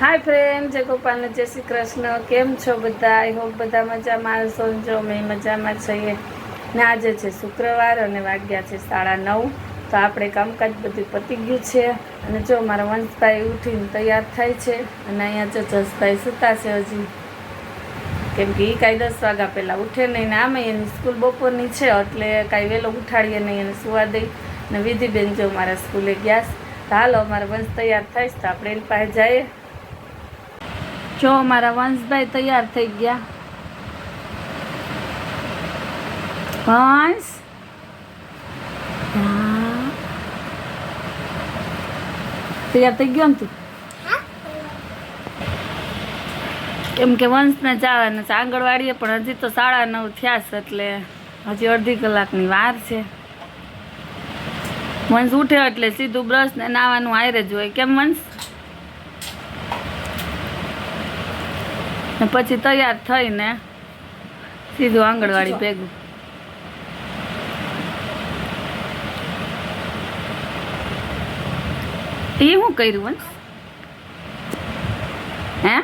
હાય friend જય ગોપાલને જય શ્રી કૃષ્ણ. કેમ છો બધા? આઈ હોપ બધા મજામાં હશો. જો અમે મજામાં છીએ. ને આજે છે શુક્રવાર અને વાગ્યા છે સાડા નવ. તો આપણે કામકાજ બધું પતી ગયું છે. અને જો મારા વંશભાઈ ઉઠીને તૈયાર થાય છે અને અહીંયા જો જસભાઈ સૂતા છે હજી. કેમ કે એ કાંઈ દસ વાગ્યા પહેલાં ઉઠે નહીં ને આમે એની સ્કૂલ બપોરની છે, એટલે કાંઈ વહેલો ઉઠાડીએ નહીં એને સુવા દઈ. ને વિધિબેન જો મારા સ્કૂલે ગયા હાલો, અમારા વંશ તૈયાર થાય તો આપણે એની પાસે જઈએ. જો મારા વંશભાઈ તૈયાર થઈ ગયા. વંશ. તૈયાર થઈ ગયો ને તું? કેમ કે વંશને જવાના છે આંગણવાડીએ પણ હજી તો સાડા નવ થયા છે એટલે હજી અડધી કલાકની વાર છે. વંશ ઉઠે એટલે સીધું બ્રશ ને નાવાનું આયરે જ હોય. કેમ વંશ? પછી તૈયાર થઈને સીધું આંગણવાડી ભેગું. એ શું કર્યું વંશ હે?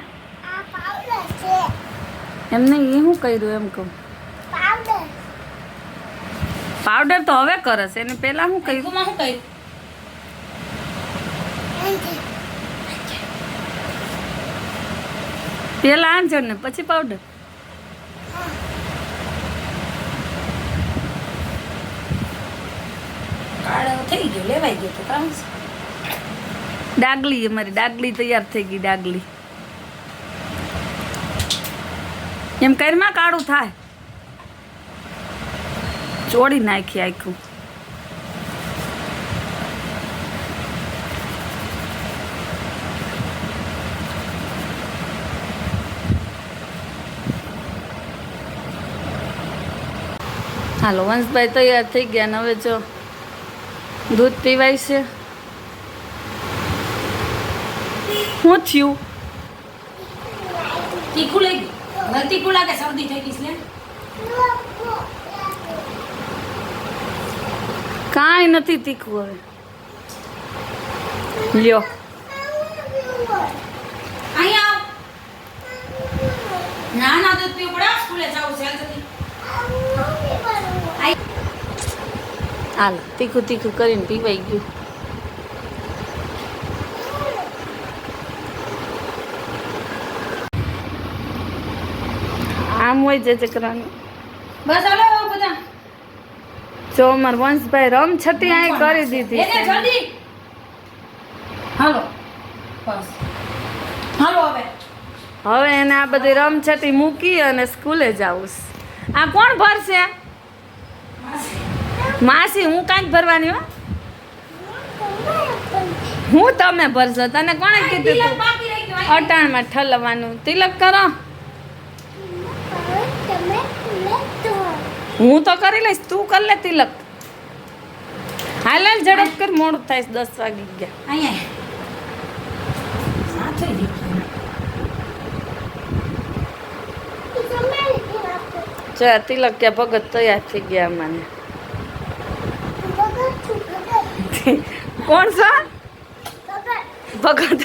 એમ નહીં એ શું કર્યું એમ કહું. પાવડર તો હવે કરે છે એને પહેલા હું કર્યું? માં શું કર્યું? પહેલા આંચળ ને પછી પાવડર થઈ ગયો લેવાઈ ગયો તો કામ. ડાગલી અમારી ડાગલી તૈયાર થઈ ગઈ ડાગલી. એમ કરમાં કાળું થાય. ચોડી નાખી આખું હાલો વંશભાઈ તૈયાર થઈ ગયા ને હવે જો દૂધ પીવાય છે. શું થયું? તીખું લઈ ગયું? તીખું લાગે શરદી થઈ ગઈ છે. કાંઈ નથી તીખું હવે. લ્યો. ના ના દૂધ પીવું પડે સ્કૂલે જવું છે હાલ તીખું તીખું કરીને પીવાઈ ગયું. આમ હોય છે ચક્રાનું બસ હાલો બધા. જો અમાર વંશભાઈ રમ છટી અહીં કરી દીધી એને જલ્દી. હાલો બસ. હાલો હવે. હવે એને આ બધી રમછટી મૂકી અને સ્કૂલે જાવું આ કોણ ભરશે? માસી હું કાંઈક ભરવાની હો. હું તમે ભરશો? તને કોણે કીધું. અટાણમાં ઠલવવાનું તિલક કરો. હું તો કરી લઈશ તું કર લે તિલક. હાલ હાલ ઝડપ કર મોડું થાય દસ વાગી ગયા. અહીંયા. તિલક ક્યાં ભગત તૈયાર થઈ ગયા મને કોણ છો? ભગત.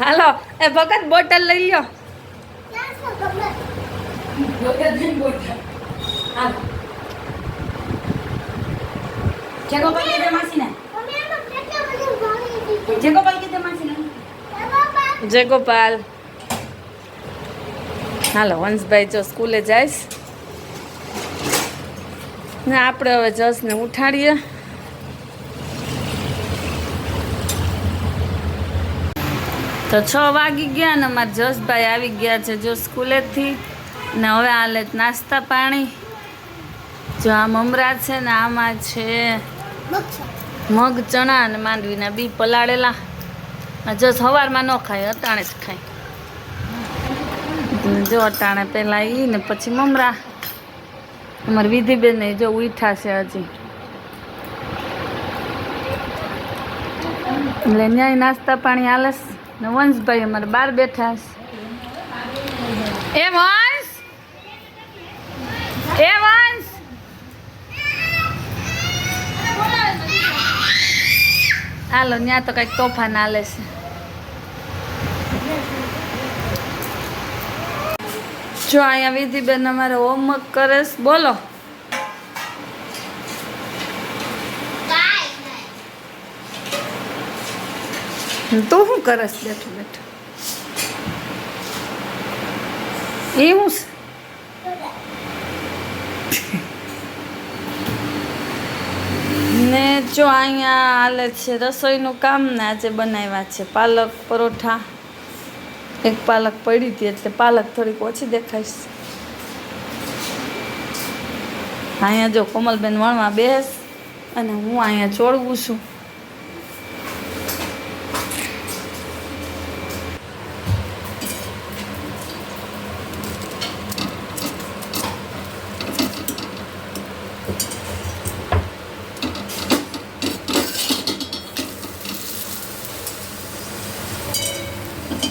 હાલો એ ભગત બોટલ લઈ લ્યો. હાલો. જગોપાલ કીધે માસીને? જગોપાલ કીધે માસીને? જય ગોપાલ હાલો વંશભાઈ જો સ્કૂલે જઈશ. ને આપણે હવે જસને ઉઠાડીએ. તો છ વાગી ગયા ને અમારા જસભાઈ આવી ગયા છે જો સ્કૂલેથી. ને હવે હાલે નાસ્તા પાણી. જો આ મમરા છે ને આમાં છે મગ ચણા અને માંડવીના બી પલાળેલા. આ જો સવારમાં ન ખાય, અટાણે જ ખાય. જો અટાણે પહેલાં એ ને પછી મમરા. અમારી વિધિબેન જો ઉઠા છે હજી. એટલે ન્યાય નાસ્તા પાણી હાલસ ને વંશભાઈ અમારે બાર બેઠા છે. એ વંશ! એ વંશ! હાલો ત્યાં તો કંઈક તોફાન હાલે છે. જો અહીંયા વિધિબેન અમારે હોમવર્ક કરે બોલો. તું હું કરસ બેઠું બેઠું? એ હું ને જો અહીંયા હાલે છે, રસોઈનું કામ ને આજે બનાવ્યા છે. પાલક પરોઠા. એક પાલક પડી હતી એટલે પાલક થોડીક ઓછી દેખાઈશ. અહીંયા જો કોમલબેન વણવા બેસ અને હું અહીંયા ચોળવું છું.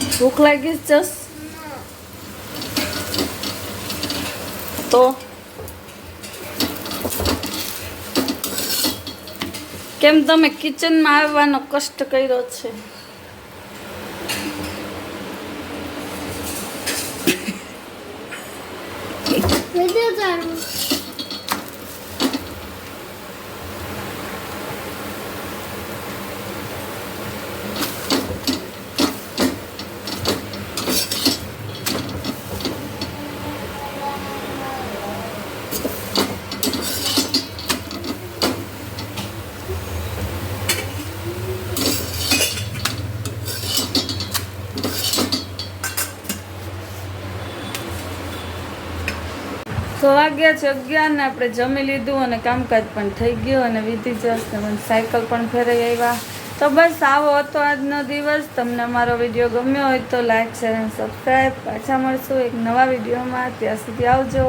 ભૂખ લાગી જસ તો કેમ તમે કિચનમાં આવવાનો કષ્ટ કર્યો છે? તો વાગ્યા છે અગિયાર ને આપણે જમી લીધું અને કામકાજ પણ થઈ ગયું અને વિધિ જસ્ટ મને સાયકલ પણ ફેરાઈ આવ્યા. તો બસ આવો હતો આજનો દિવસ. તમને મારો વીડિયો ગમ્યો હોય તો લાઈક, શેર અને સબસ્ક્રાઈબ પાછા મળશું એક નવા વિડીયોમાં. ત્યાં સુધી આવજો.